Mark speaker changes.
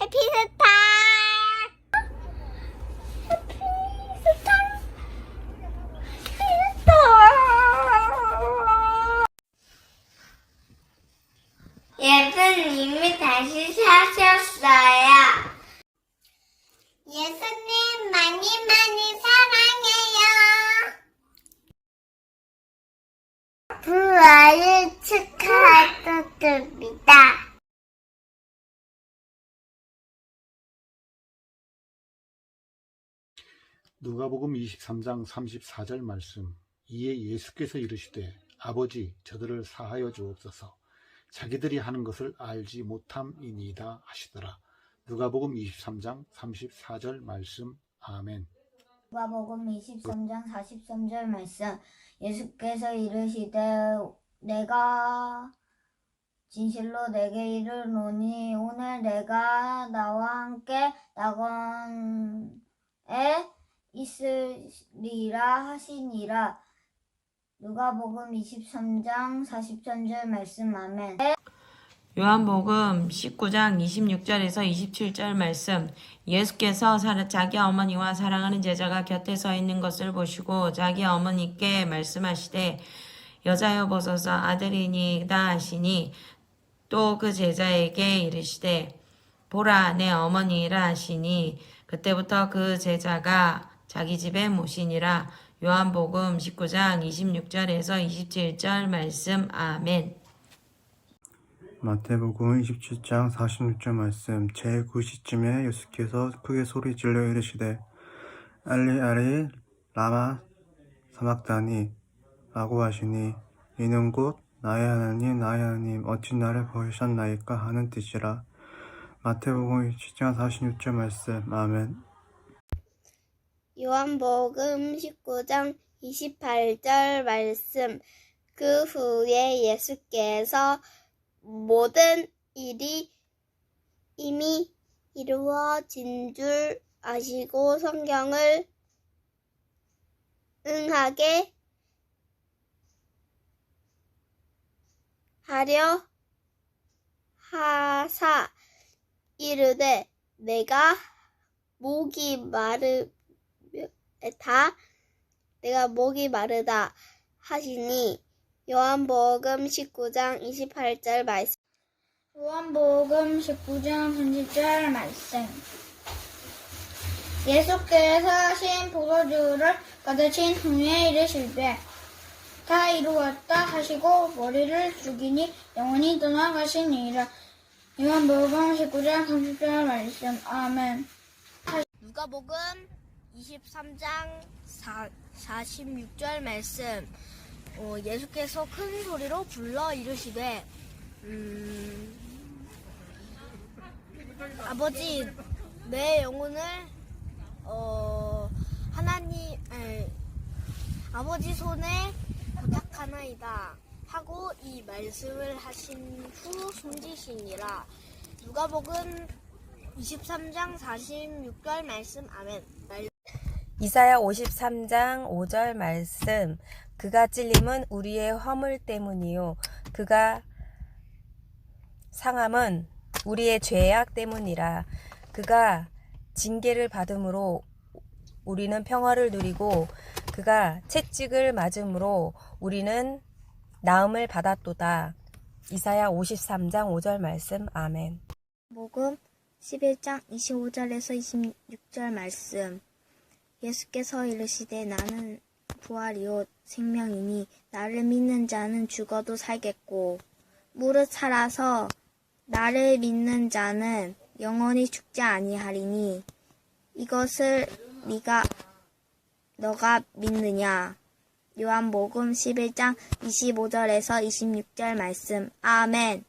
Speaker 1: 해피스타 해피스타 해피스타 예수님이 다시 사셨어요. 예수님 많이 많이 사랑해요. 부활을 축하드립니다.
Speaker 2: 누가복음 23장 34절 말씀. 이에 예수께서 이르시되 아버지 저들을 사하여 주옵소서. 자기들이 하는 것을 알지 못함이니이다 하시더라. 누가복음 23장 34절 말씀. 아멘.
Speaker 1: 누가복음 23장 43절 말씀. 예수께서 이르시되 내가 진실로 내게 이르노니 오늘 내가 나와 함께 낙원에 있으리라 하시니라. 누가복음 23장 43절 말씀 아멘.
Speaker 3: 요한복음 19장 26절에서 27절 말씀. 예수께서 사- 자기 어머니와 사랑하는 제자가 곁에 서 있는 것을 보시고 자기 어머니께 말씀하시되 여자여 보소서 아들이니이다 하시니 또 그 제자에게 이르시되 보라 내 어머니라 하시니 그때부터 그 제자가 자기 집에 모시니라. 요한복음 19장 26절에서 27절 말씀. 아멘.
Speaker 4: 마태복음 27장 46절 말씀. 제9시쯤에 예수께서 크게 소리 질러 이르시되 알리 알리 라마 사막다니 라고 하시니 이는 곧 나의 하나님 나의 하나님 어찌 나를 버리셨나이까 하는 뜻이라. 마태복음 27장 46절 말씀. 아멘
Speaker 1: 요한복음 19장 28절 말씀. 그 후에 예수께서 모든 일이 이미 이루어진 줄 아시고 성경을 응하게 하려 하사 이르되 내가 목이 마르 다 내가 목이 마르다 하시니 요한복음 19장 28절 말씀. 요한복음 19장 30절 말씀. 예수께서 신 포도주를 가득힌 후에 이르시되 다 이루었다 하시고 머리를 숙이니 영원히 떠나가시니라. 요한복음 19장 30절 말씀. 아멘. 누가복음 23장 4, 46절 말씀. 어, 예수께서 큰 소리로 불러 이르시되 음, 아버지 내 영혼을 어, 하나님 에, 아버지 손에 부탁하나이다 하고 이 말씀을 하신 후 숨지시니라. 누가복음 23장 46절 말씀. 아멘. 말-
Speaker 5: 이사야 53장 5절 말씀. 그가 찔림은 우리의 허물 때문이요. 그가 상함은 우리의 죄악 때문이라. 그가 징계를 받음으로 우리는 평화를 누리고 그가 채찍을 맞음으로 우리는 나음을 받았도다. 이사야 53장 5절 말씀. 아멘.
Speaker 1: 복음 11장 25절에서 26절 말씀 예수께서 이르시되 나는 부활이요 생명이니 나를 믿는 자는 죽어도 살겠고 무릇 살아서 나를 믿는 자는 영원히 죽지 아니하리니 이것을 네가 너가 믿느냐? 요한복음 11장 25절에서 26절 말씀. 아멘